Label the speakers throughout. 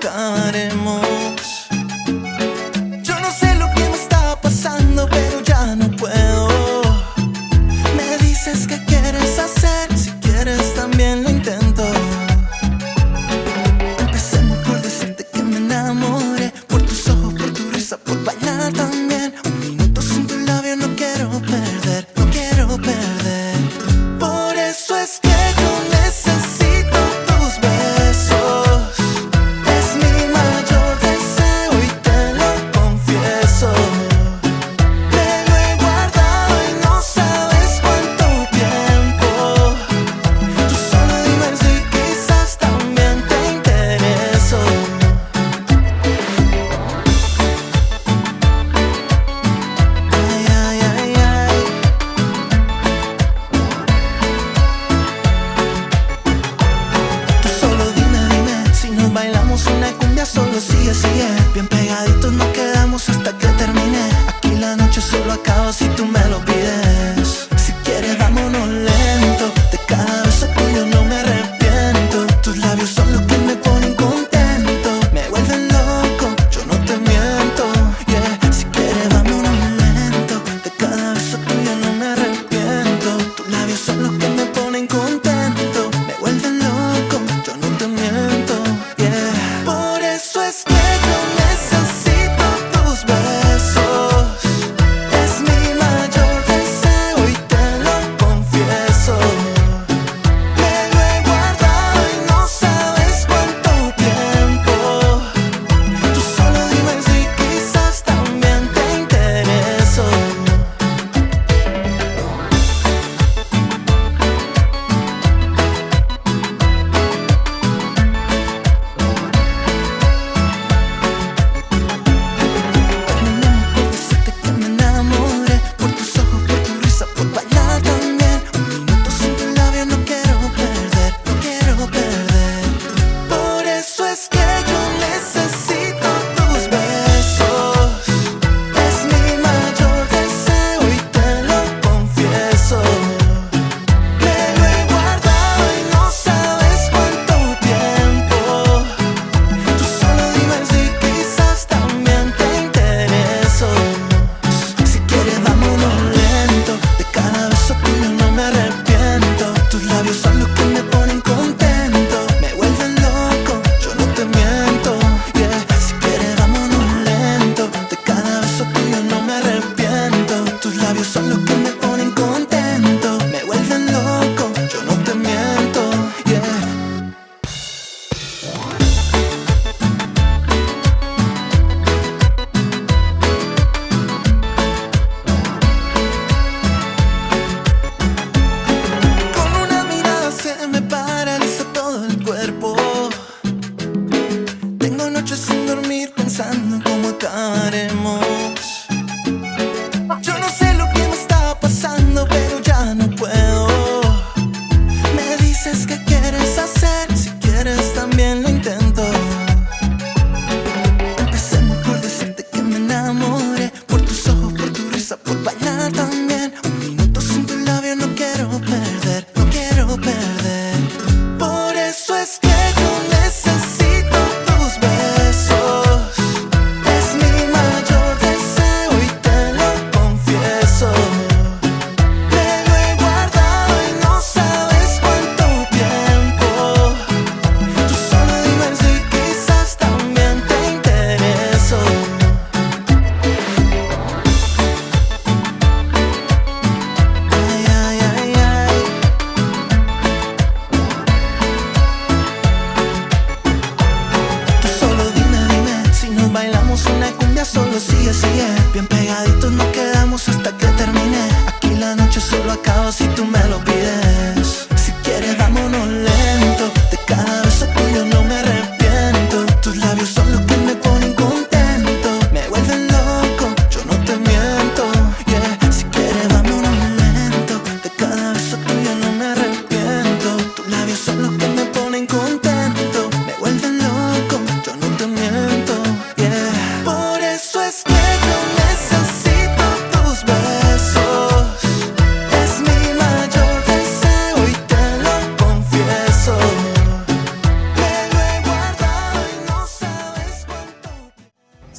Speaker 1: 誰も hacemos.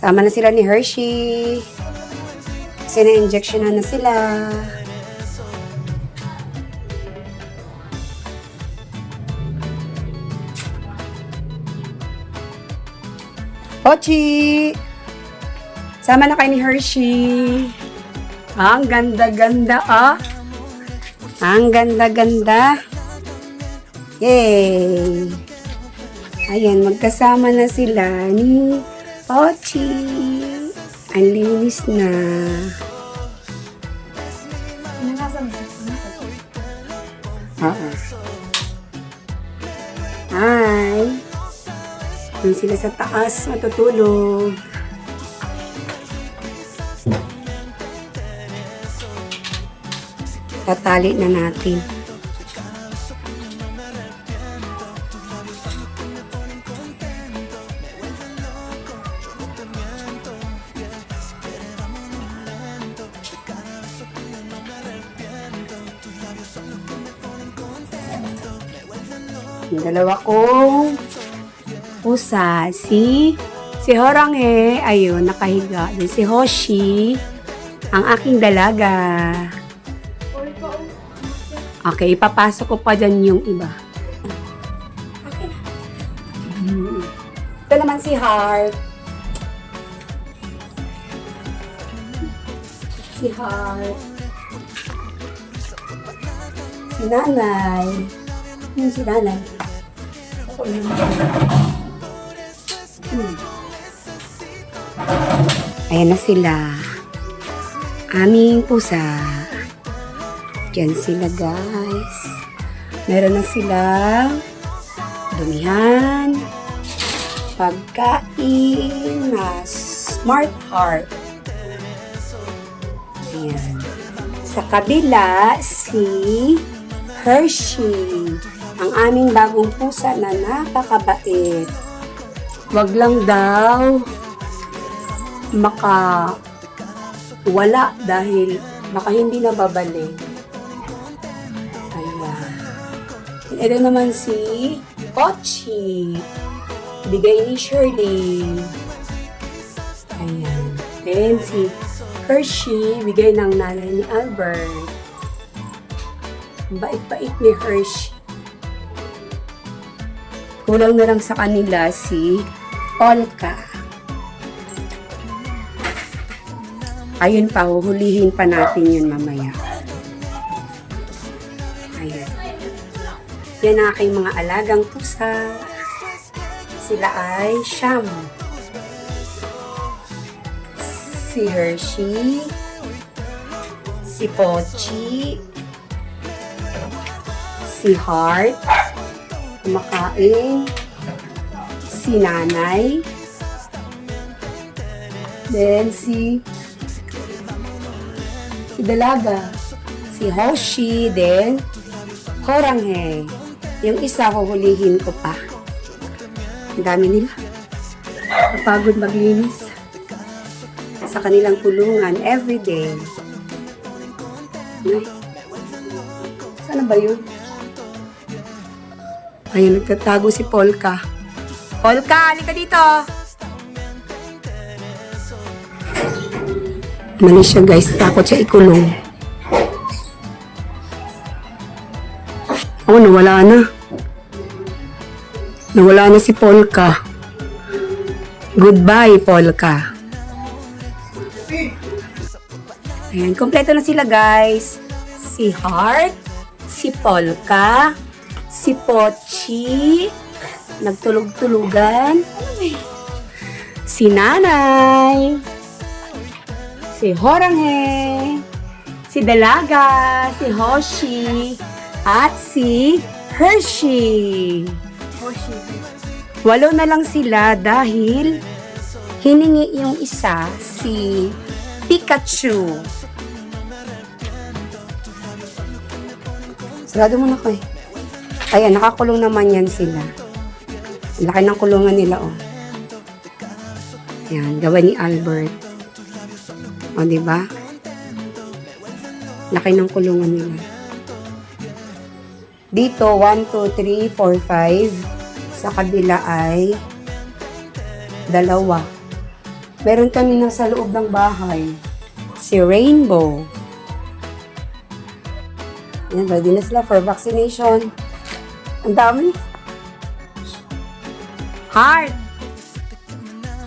Speaker 2: Sama na sila ni Hershey. Kasi na-injection na, na sila. Ochi! Sama na kay ni Hershey. Ah, ang ganda-ganda, ah. Ang ganda-ganda. Yay! Ayan, magkasama na sila ni Pochi! Ang linis na. Oo. Hi! Doon sila sa taas matutulog. Tatali na natin. Yung dalawa kong pusa. Si, si Horanghe, ayun, nakahiga. Then si Hoshi, ang aking dalaga. Okay, ipapasok ko pa dyan yung iba. Hmm. Ito naman si Heart. Si Heart. Si Nanay. Yun si Nanay. Ako yun. Hmm. Ayan na sila. Aming pusa. Diyan sila guys. Meron na silang dumihan, pagkain na smart heart. Ayan. Sa kabila, si Hershey. Ang aming bagong pusa na napakabait. Wag lang daw maka wala dahil baka hindi na babalik. Ayan. Ito naman si Pochi. Bigay ni Shirley. Ayan. Then si Hershey, bigay ng nanay ni Albert. Bait-bait ni Hershey. Kulang na lang sa kanila si Polka. Ayun pa, huhulihin pa natin yun mamaya. Ayan. Yan ang aking mga alagang pusa. Sila ay Sham. Si Hershey. Si Pochi. Si Heart. Kumakain. Si Nanay. Then si si Dalaga. Si Hoshi. Then Horanghe. Yung isa, huhulihin ko pa. Ang dami nila. Kapagod maglinis. Sa kanilang kulungan, everyday. Ay. Sana ba yun? Ayun, nagtatago si Polka. Polka, halika dito! Mali siya guys, takot siya ikulong. Oh, nawala na. Nawala na si Polka. Goodbye, Polka. Ayan, kompleto na sila guys. Si Heart, si Polka, si Pochi, nagtulog-tulugan, si Nanay, si Horanghe, si Dalaga, si Hoshi, at si Hershey. Walo na lang sila dahil hiningi yung isa si Pikachu. Sarado mo na ko eh. Ayan, nakakulong naman yan sila. Laki ng kulungan nila, oh. Yan, gawa ni Albert. O, di ba? Laki ng kulungan nila. Dito, 1, 2, 3, 4, 5. Sa kabila ay dalawa. Meron kami nasa loob ng bahay. Si Rainbow. Yan, ready na sila for vaccination. Ang dami. Heart!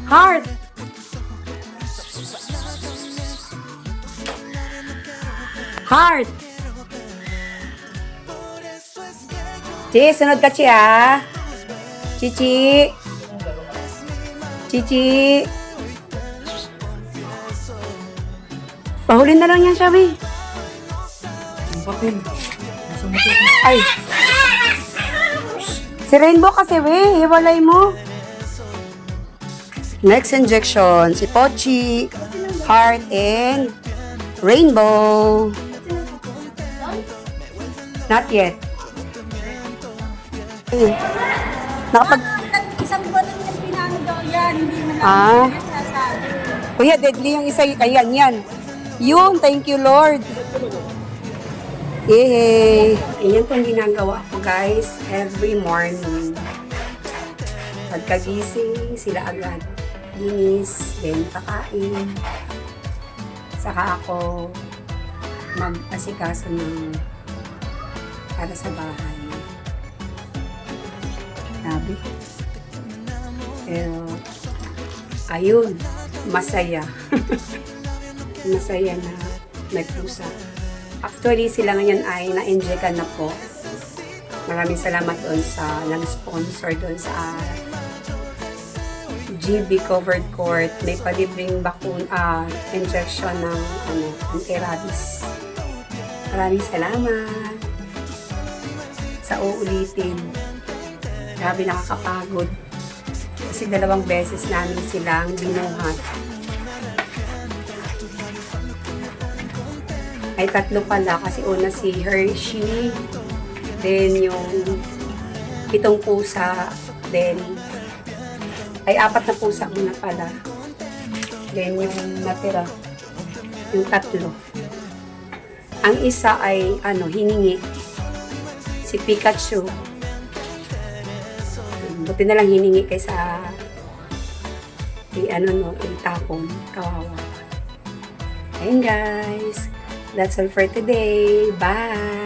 Speaker 2: Heart! Heart! Chi, sunod ka, Chi, ah. Chichi. Chichi. Pahuli na lang yan, Shabi. Ay. Si Rainbow kasi, we. Hiwalay mo. Next injection, si Pochi, Heart, and Rainbow. Not yet. Eh, Nakapag...
Speaker 3: Isang buwan yung pinano daw yan, hindi mo na
Speaker 2: Ah. Kuya, deadly yung isa. Ayan, yan. Yun, thank you, Lord. Yay! Ayan po ang ginagawa ko guys every morning. Pagkagising, sila agad. Linis, then kakain. Saka ako mag-asikaso ng para sa bahay. Sabi. Pero, ayun, masaya. masaya na nagpusa. Actually, sila ngayon ay na-enjoy ka na po. Maraming salamat doon sa nag-sponsor doon sa GB Covered Court. May palibreng bakun, ah, injection ng ano, anti-rabies. Maraming salamat sa uulitin. Grabe nakakapagod. Kasi dalawang beses namin silang binuhat. Ay tatlo pala kasi una si Hershey, then yung itong pusa, then ay apat na pusa muna pala. Then yung natira, yung tatlo. Ang isa ay ano, hiningi. Si Pikachu. Buti na lang hiningi kaysa i ano no, itapon. Kawawa. Ayun guys. That's all for today. Bye!